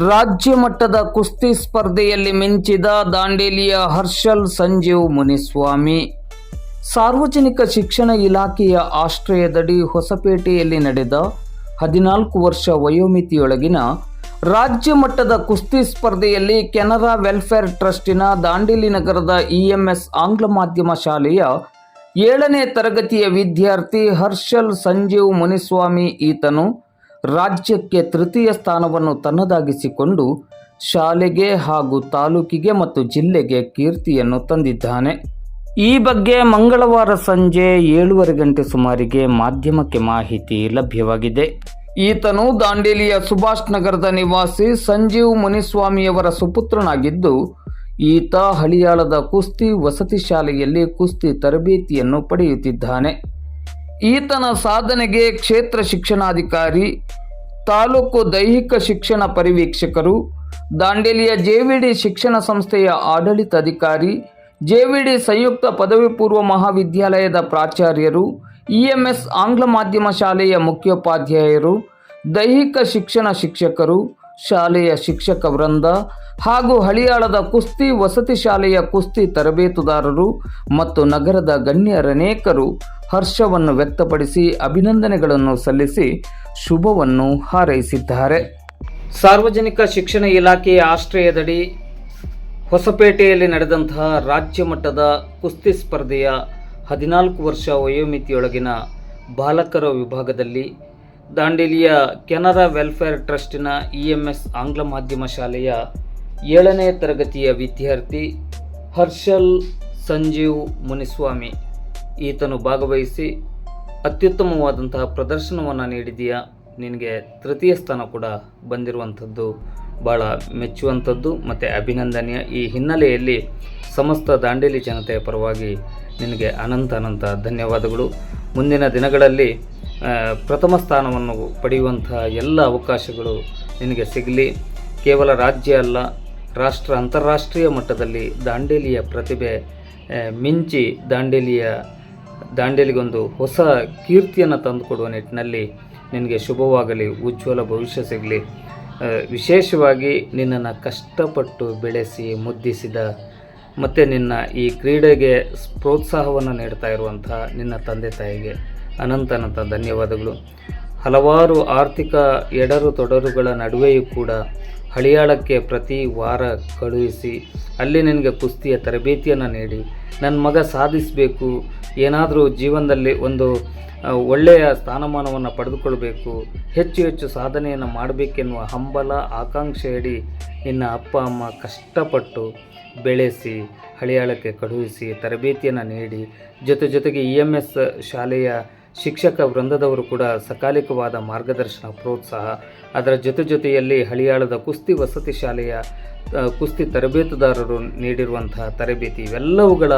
ರಾಜ್ಯ ಮಟ್ಟದ ಕುಸ್ತಿ ಸ್ಪರ್ಧೆಯಲ್ಲಿ ಮಿಂಚಿದ ದಾಂಡೇಲಿಯ ಹರ್ಷಲ್ ಸಂಜೀವ್ ಮುನಿಸ್ವಾಮಿ. ಸಾರ್ವಜನಿಕ ಶಿಕ್ಷಣ ಇಲಾಖೆಯ ಆಶ್ರಯದಡಿ ಹೊಸಪೇಟೆಯಲ್ಲಿ ನಡೆದ ಹದಿನಾಲ್ಕು ವರ್ಷ ವಯೋಮಿತಿಯೊಳಗಿನ ರಾಜ್ಯ ಮಟ್ಟದ ಕುಸ್ತಿ ಸ್ಪರ್ಧೆಯಲ್ಲಿ ಕೆನರಾ ವೆಲ್ಫೇರ್ ಟ್ರಸ್ಟಿನ ದಾಂಡೇಲಿ ನಗರದ ಇಎಂಎಸ್ ಆಂಗ್ಲ ಮಾಧ್ಯಮ ಶಾಲೆಯ ಏಳನೇ ತರಗತಿಯ ವಿದ್ಯಾರ್ಥಿ ಹರ್ಷಲ್ ಸಂಜೀವ್ ಮುನಿಸ್ವಾಮಿ, ಈತನು ರಾಜ್ಯಕ್ಕೆ ತೃತೀಯ ಸ್ಥಾನವನ್ನು ತನ್ನದಾಗಿಸಿಕೊಂಡು ಶಾಲೆಗೆ ಹಾಗೂ ತಾಲೂಕಿಗೆ ಮತ್ತು ಜಿಲ್ಲೆಗೆ ಕೀರ್ತಿಯನ್ನು ತಂದಿದ್ದಾನೆ. ಈ ಬಗ್ಗೆ ಮಂಗಳವಾರ ಸಂಜೆ ಏಳುವರೆ ಗಂಟೆ ಸುಮಾರಿಗೆ ಮಾಧ್ಯಮಕ್ಕೆ ಮಾಹಿತಿ ಲಭ್ಯವಾಗಿದೆ. ಈತನು ದಾಂಡೇಲಿಯ ಸುಭಾಷ್ ನಗರದ ನಿವಾಸಿ ಸಂಜೀವ್ ಮುನಿಸ್ವಾಮಿಯವರ ಸುಪುತ್ರನಾಗಿದ್ದು, ಈತ ಹಳಿಯಾಳದ ಕುಸ್ತಿ ವಸತಿ ಶಾಲೆಯಲ್ಲಿ ಕುಸ್ತಿ ತರಬೇತಿಯನ್ನು ಪಡೆಯುತ್ತಿದ್ದಾನೆ. ಈತನ ಸಾಧನೆಗೆ ಕ್ಷೇತ್ರ ಶಿಕ್ಷಣಾಧಿಕಾರಿ, ತಾಲೂಕು ದೈಹಿಕ ಶಿಕ್ಷಣ ಪರಿವೀಕ್ಷಕರು, ದಾಂಡೇಲಿಯ ಜೆವಿಡಿ ಶಿಕ್ಷಣ ಸಂಸ್ಥೆಯ ಆಡಳಿತಾಧಿಕಾರಿ ಜೆವಿಡಿ ಸಂಯುಕ್ತ ಪದವಿ ಪೂರ್ವ ಮಹಾವಿದ್ಯಾಲಯದ ಪ್ರಾಚಾರ್ಯರು ಇಎಂಎಸ್ ಆಂಗ್ಲ ಮಾಧ್ಯಮ ಶಾಲೆಯ ಮುಖ್ಯೋಪಾಧ್ಯಾಯರು, ದೈಹಿಕ ಶಿಕ್ಷಣ ಶಿಕ್ಷಕರು ಶಾಲೆಯ ಶಿಕ್ಷಕ ವೃಂದ ಹಾಗೂ ಹಳಿಯಾಳದ ಕುಸ್ತಿ ವಸತಿ ಶಾಲೆಯ ಕುಸ್ತಿ ತರಬೇತುದಾರರು ಮತ್ತು ನಗರದ ಗಣ್ಯರನೇಕರು ಹರ್ಷವನ್ನು ವ್ಯಕ್ತಪಡಿಸಿ ಅಭಿನಂದನೆಗಳನ್ನು ಸಲ್ಲಿಸಿ ಶುಭವನ್ನು ಹಾರೈಸಿದ್ದಾರೆ. ಸಾರ್ವಜನಿಕ ಶಿಕ್ಷಣ ಇಲಾಖೆಯ ಆಶ್ರಯದಡಿ ಹೊಸಪೇಟೆಯಲ್ಲಿ ನಡೆದಂತಹ ರಾಜ್ಯ ಮಟ್ಟದ ಕುಸ್ತಿ ಸ್ಪರ್ಧೆಯ ಹದಿನಾಲ್ಕು ವರ್ಷ ವಯೋಮಿತಿಯೊಳಗಿನ ಬಾಲಕರ ವಿಭಾಗದಲ್ಲಿ ದಾಂಡೇಲಿಯ ಕೆನರಾ ವೆಲ್ಫೇರ್ ಟ್ರಸ್ಟಿನ ಇ ಎಂ ಎಸ್ ಆಂಗ್ಲ ಮಾಧ್ಯಮ ಶಾಲೆಯ ಏಳನೇ ತರಗತಿಯ ವಿದ್ಯಾರ್ಥಿ ಹರ್ಷಲ್ ಸಂಜೀವ್ ಮುನಿಸ್ವಾಮಿ. ಈತನು ಭಾಗವಹಿಸಿ ಅತ್ಯುತ್ತಮವಾದಂತಹ ಪ್ರದರ್ಶನವನ್ನು ನೀಡಿದೆಯಾ. ನಿನಗೆ ತೃತೀಯ ಸ್ಥಾನ ಕೂಡ ಬಂದಿರುವಂಥದ್ದು. ಭಾಳ ಮೆಚ್ಚುವಂಥದ್ದು ಮತ್ತು ಅಭಿನಂದನೀಯ. ಈ ಹಿನ್ನೆಲೆಯಲ್ಲಿ ಸಮಸ್ತ ದಾಂಡೇಲಿ ಜನತೆಯ ಪರವಾಗಿ ನಿನಗೆ ಅನಂತ ಅನಂತ ಧನ್ಯವಾದಗಳು. ಮುಂದಿನ ದಿನಗಳಲ್ಲಿ ಪ್ರಥಮ ಸ್ಥಾನವನ್ನು ಪಡೆಯುವಂತಹ ಎಲ್ಲ ಅವಕಾಶಗಳು ನಿನಗೆ ಸಿಗಲಿ. ಕೇವಲ ರಾಜ್ಯ ಅಲ್ಲ, ರಾಷ್ಟ್ರ ಅಂತಾರಾಷ್ಟ್ರೀಯ ಮಟ್ಟದಲ್ಲಿ ದಾಂಡೇಲಿಯ ಪ್ರತಿಭೆ ಮಿಂಚಿ ದಾಂಡೇಲಿಯ, ದಾಂಡೇಲಿಗೊಂದು ಹೊಸ ಕೀರ್ತಿಯನ್ನು ತಂದುಕೊಡುವ ನಿಟ್ಟಿನಲ್ಲಿ ನಿನಗೆ ಶುಭವಾಗಲಿ, ಉಜ್ವಲ ಭವಿಷ್ಯ ಸಿಗಲಿ. ವಿಶೇಷವಾಗಿ ನಿನ್ನನ್ನು ಕಷ್ಟಪಟ್ಟು ಬೆಳೆಸಿ ಮುದ್ದಿಸಿದ ಮತ್ತು ನಿನ್ನ ಈ ಕ್ರೀಡೆಗೆ ಪ್ರೋತ್ಸಾಹವನ್ನು ನೀಡ್ತಾ ಇರುವಂತಹ ನಿನ್ನ ತಂದೆ ತಾಯಿಗೆ. ಅನಂತ ಅನಂತ ಧನ್ಯವಾದಗಳು. ಹಲವಾರು ಆರ್ಥಿಕ ಎಡರು ತೊಡರುಗಳ ನಡುವೆಯೂ ಕೂಡ ಹಳಿಯಾಳಕ್ಕೆ ಪ್ರತಿ ವಾರ ಕಳುಹಿಸಿ ಅಲ್ಲಿ ನಿನಗೆ ಕುಸ್ತಿಯ ತರಬೇತಿಯನ್ನು ನೀಡಿ ನನ್ನ ಮಗ ಸಾಧಿಸಬೇಕು, ಏನಾದರೂ ಜೀವನದಲ್ಲಿ ಒಂದು ಒಳ್ಳೆಯ ಸ್ಥಾನಮಾನವನ್ನು ಪಡೆದುಕೊಳ್ಬೇಕು, ಹೆಚ್ಚು ಹೆಚ್ಚು ಸಾಧನೆಯನ್ನು ಮಾಡಬೇಕೆನ್ನುವ ಹಂಬಲ ಆಕಾಂಕ್ಷೆಯಡಿ ನಿನ್ನ ಅಪ್ಪ, ಅಮ್ಮ ಕಷ್ಟಪಟ್ಟು ಬೆಳೆಸಿ, ಹಳಿಯಾಳಕ್ಕೆ ಕಳುಹಿಸಿ ತರಬೇತಿಯನ್ನು ನೀಡಿ, ಜೊತೆ ಜೊತೆಗೆ ಇ ಎಂ ಎಸ್ ಶಾಲೆಯ ಶಿಕ್ಷಕ ವೃಂದದವರು ಕೂಡ ಸಕಾಲಿಕವಾದ ಮಾರ್ಗದರ್ಶನ, ಪ್ರೋತ್ಸಾಹ, ಅದರ ಜೊತೆ ಜೊತೆಯಲ್ಲಿ ಹಳಿಯಾಳದ ಕುಸ್ತಿ ವಸತಿ ಶಾಲೆಯ ಕುಸ್ತಿ ತರಬೇತುದಾರರು ನೀಡಿರುವಂತಹ ತರಬೇತಿ ಇವೆಲ್ಲವುಗಳ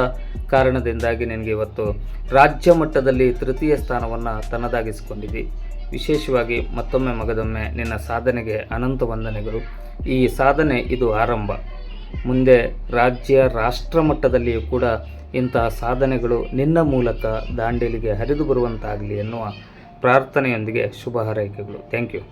ಕಾರಣದಿಂದಾಗಿ ನಿನಗೆ ಇವತ್ತು ರಾಜ್ಯ ಮಟ್ಟದಲ್ಲಿ ತೃತೀಯ ಸ್ಥಾನವನ್ನು ತನ್ನದಾಗಿಸಿಕೊಂಡಿದೆ ವಿಶೇಷವಾಗಿ ಮತ್ತೊಮ್ಮೆ ಮಗದೊಮ್ಮೆ ನಿನ್ನ ಸಾಧನೆಗೆ ಅನಂತ ವಂದನೆಗಳು. ಈ ಸಾಧನೆ ಇದು ಆರಂಭ. ಮುಂದೆ ರಾಜ್ಯ, ರಾಷ್ಟ್ರ ಮಟ್ಟದಲ್ಲಿಯೂ ಕೂಡ ಇಂತಹ ಸಾಧನೆಗಳು ನಿನ್ನ ಮೂಲಕ ದಾಂಡೇಲಿಗೆ ಹರಿದು ಬರುವಂತಾಗಲಿ ಎನ್ನುವ ಪ್ರಾರ್ಥನೆಯೊಂದಿಗೆ ಶುಭ ಹಾರೈಕೆಗಳು. Thank you